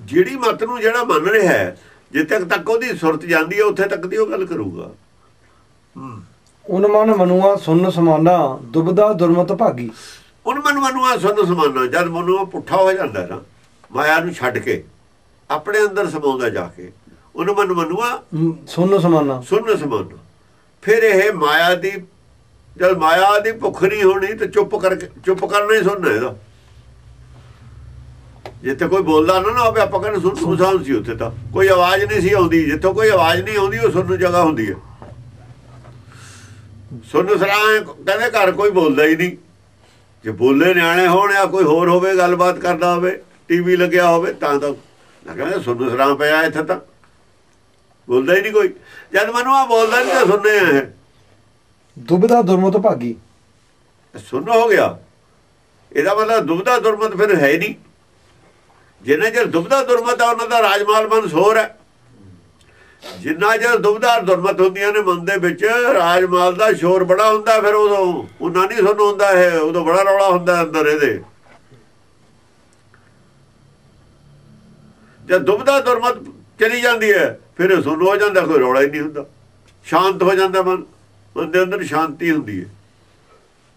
ਜਿਹੜੀ ਮਤ ਨੂੰ ਜਿਹੜਾ ਮੰਨ ਰਿਹਾ ਹੈ ਜਿੱਥੇ ਤੱਕ ਤੱਕ ਉਹਦੀ ਸੁਰਤ ਜਾਂਦੀ ਹੈ ਉੱਥੇ ਤੱਕ ਦੀ ਉਹ ਗੱਲ ਕਰੂਗਾ। ਉਨ ਮਨ ਮਨੁਆ ਸੁਨ ਸਮਾਨਾ ਦੁਬਦਾ ਦੁਰਮਤ ਭਾਗੀ। ਹੁਣ ਮਨ ਮਨੂਆ ਸੁਣ ਸਮਾਨਾ ਜਦ ਮਨੂ ਪੁੱਠਾ ਹੋ ਜਾਂਦਾ ਨਾ ਮਾਇਆ ਨੂੰ ਛੱਡ ਕੇ ਆਪਣੇ ਅੰਦਰ ਸਮਾਉਂਦਾ ਜਾ ਕੇ ਉਹਨ ਮਨ ਮਨੂਆ ਸੁਨ ਸਮਾਨਾ। ਸੁਣ ਸਮਾਨਾ। ਫਿਰ ਇਹ ਮਾਇਆ ਦੀ ਜਦ ਮਾਇਆ ਦੀ ਭੁੱਖ ਨਹੀਂ ਹੋਣੀ ਤੇ ਚੁੱਪ ਕਰਕੇ ਚੁੱਪ ਕਰਨਾ ਹੀ ਸੁਣਨਾ ਇਹਦਾ। ਜਿੱਥੇ ਕੋਈ ਬੋਲਦਾ ਨਾ ਨਾ ਹੋਵੇ ਆਪਾਂ ਕਹਿੰਦੇ ਸੁਣ ਸੁਣਸਾਨ ਸੀ ਉੱਥੇ ਤਾਂ। ਕੋਈ ਆਵਾਜ਼ ਨਹੀਂ ਸੀ ਆਉਂਦੀ ਜਿੱਥੋਂ ਕੋਈ ਆਵਾਜ਼ ਨਹੀਂ ਆਉਂਦੀ ਉਹ ਸੁਣਨ ਜਗ੍ਹਾ ਹੁੰਦੀ ਹੈ। ਸੁਣ ਸਰਾਂ ਕਹਿੰਦੇ ਘਰ ਕੋਈ ਬੋਲਦਾ ਹੀ ਨਹੀਂ। ਜੇ ਬੋਲੇ ਨਿਆਣੇ ਹੋਣ ਜਾਂ ਕੋਈ ਹੋਰ ਹੋਵੇ ਗੱਲਬਾਤ ਕਰਦਾ ਹੋਵੇ ਟੀਵੀ ਲੱਗਿਆ ਹੋਵੇ ਤਾਂ ਤਾਂ ਕਹਿੰਦਾ ਸੁਣ ਸਰਾਂ ਪਿਆ ਇੱਥੇ ਤਾਂ। ਬੋਲਦਾ ਹੀ ਨਹੀਂ ਕੋਈ। ਜਦ ਮਨੂ ਆ ਬੋਲਦਾ ਨਹੀਂ ਤਾਂ ਸੁਣਨੇ ਆ। ਦੁਬਦਾ ਦੁਰਮਤ ਭਾਗੀ। ਸੁਣ ਹੋ ਗਿਆ। ਇਹਦਾ ਮਤਲਬ ਦੁਬਦਾ ਦੁਰਮਤ ਫਿਰ ਹੀ ਨਹੀਂ। ਜਿੰਨਾ ਚਿਰ ਦੁਬਦਾ ਦੁਰਮਤ ਆ, ਉਹਨਾਂ ਦਾ ਰਾਜਮਾਲ ਮਨਸੂਰ ਹੈ। ਜਿੰਨਾ ਚਿਰ ਦੁਬਦਾ ਦੁਰਮਤ ਹੁੰਦੀਆਂ ਨੇ ਮਨ ਦੇ ਵਿੱਚ, ਰਾਜਮਾਲ ਦਾ ਸ਼ੋਰ ਬੜਾ ਹੁੰਦਾ ਫਿਰ ਉਦੋਂ ਉਹਨਾਂ ਨਹੀਂ ਸੁਣ ਹੁੰਦਾ ਹੈ ਉਦੋਂ ਬੜਾ ਰੌਲਾ ਹੁੰਦਾ ਅੰਦਰ ਇਹਦੇ। ਜਦ ਦੁਬਦਾ ਦੁਰਮਤ ਚਲੀ ਜਾਂਦੀ ਹੈ, ਫਿਰ ਇਹ ਸੁਣ ਹੋ ਜਾਂਦਾ, ਕੋਈ ਰੌਲਾ ਹੀ ਨਹੀਂ ਹੁੰਦਾ। ਸ਼ਾਂਤ ਹੋ ਜਾਂਦਾ ਮਨ ਮਨ ਦੇ ਅੰਦਰ ਸ਼ਾਂਤੀ ਹੁੰਦੀ ਹੈ।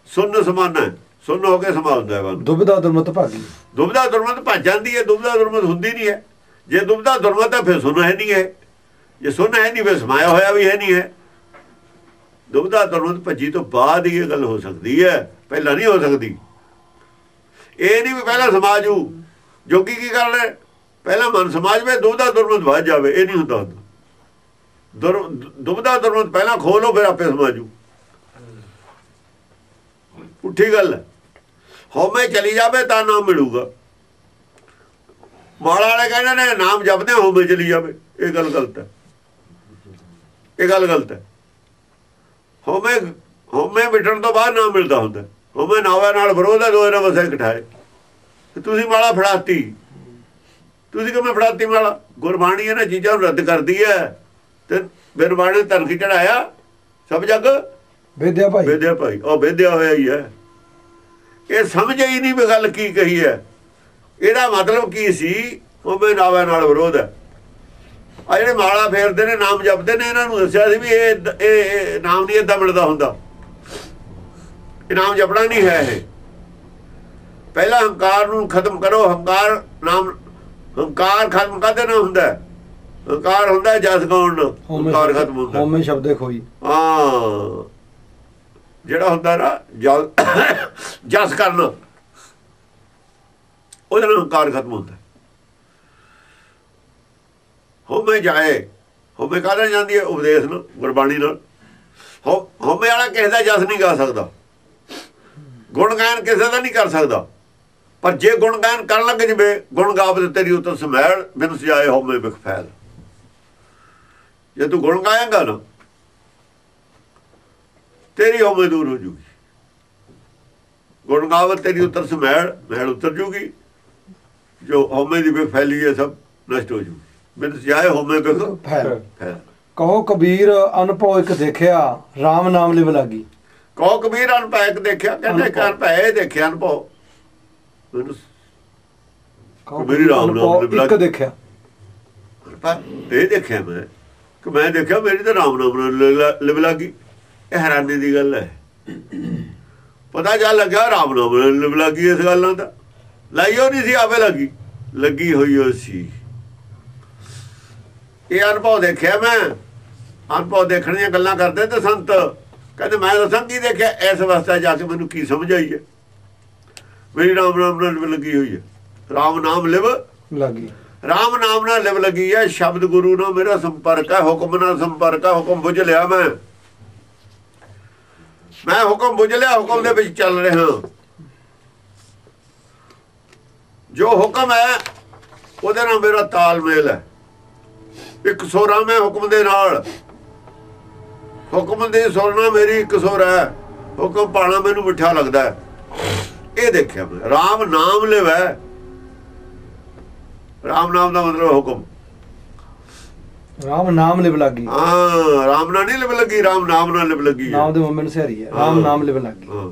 ਸੁਣ ਸਮਾਨਾ ਸੁਣ ਹੋ ਕੇ ਸਮਾਉਂਦਾ ਹੈ ਮਨ ਦੁਬਦਾ ਦੁਰਮਤ ਭਾਗੀ। ਦੁਬਦਾ ਦੁਰਮਤ ਭੱਜ ਜਾਂਦੀ ਹੈ ਦੁਬਦਾ ਦੁਰਮਤ ਹੁੰਦੀ ਨਹੀਂ ਹੈ। ਜੇ ਦੁਬਦਾ ਦੁਰਮਤ ਹੈ ਫਿਰ ਸੁਣ ਹੈ ਨਹੀਂ ਹੈ। ਜੇ ਸੁਣ ਹੈ ਨਹੀਂ ਫਿਰ ਸਮਾਇਆ ਹੋਇਆ ਵੀ ਹੈ ਨਹੀਂ ਹੈ। ਦੁਬਦਾ ਦੁਰਮਤ ਭੱਜੀ ਤੋਂ ਬਾਅਦ ਹੀ ਇਹ ਗੱਲ ਹੋ ਸਕਦੀ ਹੈ। ਪਹਿਲਾਂ ਨਹੀਂ ਹੋ ਸਕਦੀ। ਇਹ ਨਹੀਂ ਵੀ ਪਹਿਲਾਂ ਸਮਾਜੂ ਜੋਗੀ ਕੀ ਕਰ ਲੈ ਪਹਿਲਾਂ ਮਨ ਸਮਾਜ ਵਿੱਚ ਦੁਬਦਾ ਦੁਰਮਤ ਵੱਜ ਜਾਵੇ ਇਹ ਨਹੀਂ ਹੁੰਦਾ ਹੁੰਦਾ। ਦੁਰ- ਦੁਬਦਾ ਦੁਰਮਤ ਪਹਿਲਾਂ ਖੋਲੋ ਫਿਰ ਆਪੇ ਸਮਾਜੂ ਉੱਠੀ ਗੱਲ ਹੈ। ਹਉਮੈ ਚਲੀ ਜਾਵੇ ਤਾਂ ਨਾਮ ਮਿਲੂਗਾ। ਮਾਲਾ ਵਾਲੇ ਕਹਿੰਦੇ ਨੇ ਨਾਮ ਜਪਦੇ ਹਉਮੈ ਚਲੀ ਜਾਵੇ। ਇਹ ਗੱਲ ਗਲਤ ਹੈ। ਇਹ ਗੱਲ ਗਲਤ ਹੈ। ਹਉਮੈ ਹਉਮੈ ਮਿਟਣ ਤੋਂ ਬਾਅਦ ਨਾਮ ਮਿਲਦਾ ਹੁੰਦਾ ਹਉਮੈ ਨਾਵਾ ਨਾਲ ਵਿਰੋਧ ਹੈ ਦੋਏ ਨਾਲ ਵਸੇ ਇਕਠਾਏ ਤੁਸੀਂ ਮਾਲਾ ਫੜਾਤੀ। ਤੁਸੀਂ ਕਿਵੇਂ ਫੜਾਤੀ ਮਾਲਾ ਗੁਰਬਾਣੀ ਇਹਨਾਂ ਚੀਜ਼ਾਂ ਨੂੰ ਰੱਦ ਕਰਦੀ ਹੈ। ਤੇ ਬਿਰਬਾਣੇ ਕੀ ਚੜਾਇਆ ਸਭ ਜਗ ਵੇਦਿਆ ਭਾਈ। ਵੇਦਿਆ ਭਾਈ। ਉਹ ਵੇਦਿਆ ਹੋਇਆ ਹੀ ਹੈ। ਇਹ ਸਮਝ ਹੀ ਨਹੀਂ ਵੀ ਗੱਲ ਕੀ ਕਹੀ ਹੈ। ਇਹਦਾ ਮਤਲਬ ਕੀ ਸੀ? ਉਹ ਮੈਂ ਨਾਵੇਂ ਨਾਲ ਵਿਰੋਧ ਹੈ। ਆ ਜਿਹੜੇ ਮਾਲਾ ਫੇਰਦੇ ਨੇ ਨਾਮ ਜਪਦੇ ਨੇ ਇਹਨਾਂ ਨੂੰ ਦੱਸਿਆ ਸੀ ਵੀ ਇਹ ਇਹ ਨਾਮ ਨਹੀਂ ਏਦਾਂ ਮਿਲਦਾ ਹੁੰਦਾ। ਇਹ ਨਾਮ ਜਪਣਾ ਨਹੀਂ ਹੈ ਇਹ। ਪਹਿਲਾਂ ਹੰਕਾਰ ਨੂੰ ਖਤਮ ਕਰੋ। ਹੰਕਾਰ ਨਾਮ ਹੰਕਾਰ ਖਤਮ ਕਰਦੇ ਨਾ ਹੁੰਦਾ? ਹੰਕਾਰ ਹੁੰਦਾ ਜਸ ਗਾਉਣ ਹੰਕਾਰ ਖਤਮ ਹੁੰਦਾ ਹਉਮੈ ਸ਼ਬਦੇ ਖੋਈ। ਹਾਂ। ਜਿਹੜਾ ਹੁੰਦਾ ਨਾ ਜਸ ਕਰਨਾ, ਉਹਦੇ ਨਾਲ ਹੰਕਾਰ ਖਤਮ ਹੁੰਦਾ। ਹੋਮੇ ਜਾਏ ਹੋਮੇ ਕਾਹਦਾ ਜਾਂਦੀ ਹੈ? ਉਪਦੇਸ਼ ਨਾਲ, ਗੁਰਬਾਣੀ ਨਾਲ। ਹੋਮੇ ਵਾਲਾ ਕਿਸੇ ਦਾ ਜਸ ਨਹੀਂ ਗਾ ਸਕਦਾ। ਗੁਣ ਗਾਇਨ ਕਿਸੇ ਦਾ ਨਹੀਂ ਕਰ ਸਕਦਾ। ਪਰ ਜੇ ਗੁਣ ਗਾਇਨ ਕਰਨ ਲੱਗ ਜਵੇ, ਗੁਣ ਗਾਵ ਤੇਰੀ ਉਤਰ ਸਮੈਲ ਬਿਨ ਸਜਾਏ ਹੋਮੇ ਬਿਖ ਫੈਲ। ਜੇ ਤੂੰ ਗੁਣ ਗਾਏਗਾ ਨਾ ਤੇਰੀ ਹੋਮੇ ਦੂਰ ਹੋ ਜੂਗੀ। ਗੁਣ ਗਾਵਤ ਤੇਰੀ ਉਤਰ ਸਮੈਲ ਮੈਲ ਉਤਰ ਜੂਗੀ। ਜੋ ਹੋਮੇ ਦੀ ਬਿਖ ਫੈਲੀ ਹੈ ਸਭ ਨਸ਼ਟ ਹੋ ਜੂਗੀ। ਬਿਨ ਸਜਾਏ ਹੋਮੇ ਬਿਖ ਫੈਲ। ਕਹੋ ਕਬੀਰ ਅਨਭਉ ਇੱਕ ਦੇਖਿਆ RAM ਨਾਮ ਲਿਵ ਲਾਗੀ। ਕਹੋ ਕਬੀਰ ਅਨਪੈਕ ਦੇਖਿਆ ਕਹਿੰਦੇ। ਕਰ ਪੈ ਦੇਖਿਆ ਕਹੋ ਕਬੀਰ ਰਾਮ ਨਾਮ ਲਿਵ ਲਾਗੀ। ਇੱਕ ਦੇਖਿਆ। ਪਰ ਇਹ ਦੇਖਿਆ ਮੈਂ ਕਿ ਮੈਂ ਦੇਖਿਆ ਮੇਰੀ ਤਾਂ ਰਾਮ ਨਾਮ ਲਿਵ ਲੱਗੀ। ਇਹ ਹੈਰਾਨੀ ਦੀ ਗੱਲ ਹੈ। ਪਤਾ ਜਾ ਲੱਗਾ ਰਾਮ ਨਾਮ ਲੱਗੀ ਇਸ ਗੱਲਾਂ ਦਾ। ਲਾਈਓ ਨਹੀਂ ਸੀ ਆਵੇ ਲੱਗੀ। ਲੱਗੀ ਹੋਈ ਹੋ ਸੀ। ਇਹ ਅਨੁਭਵ ਦੇਖਿਆ ਮੈਂ। ਅਨੁਭਵ ਦੇਖਣ ਦੀਆਂ ਗੱਲਾਂ ਕਰਦੇ ਤੇ ਸੰਤ ਕਹਿੰਦੇ ਮੈਂ ਦੱਸਾਂ ਕੀ ਦੇਖਿਆ ਇਸ ਅਵਸਥਾ ਜਾ ਕੇ ਮੈਨੂੰ ਕੀ ਸਮਝ ਆਈ ਹੈ? ਮੇਰੀ ਰਾਮ ਨਾਮ ਨਾਲ ਲੱਗੀ ਹੋਈ ਹੈ। ਰਾਮ ਨਾਮ ਲਿਵ ਲਾਗੀ। ਰਾਮ ਨਾਮ ਨਾਲ ਲਿਵ ਲੱਗੀ ਹੈ। ਸ਼ਬਦ ਗੁਰੂ ਨਾਲ ਮੇਰਾ ਸੰਪਰਕ ਹੈ ਹੁਕਮ ਨਾਲ ਸੰਪਰਕ ਹੈ ਹੁਕਮ ਬੁੱਝ ਲਿਆ ਮੈਂ। ਮੈਂ ਹੁਕਮ ਬੁੱਝ ਲਿਆ, ਹੁਕਮ ਦੇ ਵਿੱਚ ਚੱਲ ਰਿਹਾ ਜੋ ਹੁਕਮ ਹੈ, ਉਹਦੇ ਨਾਲ ਮੇਰਾ ਤਾਲਮੇਲ ਹੈ। ਇੱਕ ਸੋਰਾ ਮੈਂ ਹੁਕਮ ਦੇ ਨਾਲ। ਹੁਕਮ ਦੇ ਸੁਰ ਮੇਰੀ ਇੱਕ ਸੁਰ ਹੈ। ਹੁਕਮ ਪਾਣਾ ਮੈਨੂੰ ਮਿੱਠਾ ਲੱਗਦਾ ਹੈ। ਇਹ ਦੇਖਿਆ ਮੈਂ, ਰਾਮ ਨਾਮ ਲਿਵੈ। ਰਾਮ ਨਾਮ ਦਾ ਮਤਲਬ ਹੁਕਮ। RAM ਨਾਮ ਲਿਵ ਲਾਗੀ ਹਾਂ ਰਾਮ ਨਾਲ ਨਹੀਂ ਲਿਵ ਲੱਗੀ ਰਾਮ ਨਾਮ ਨਾਲ ਲਿਵ ਲੱਗੀ। ਨਾਮ ਦੇ ਮੁੰਮਨ ਸਿਹਰੀ ਹੈ। RAM ਨਾਮ ਲਿਵ ਲਾਗੀ ਹਾਂ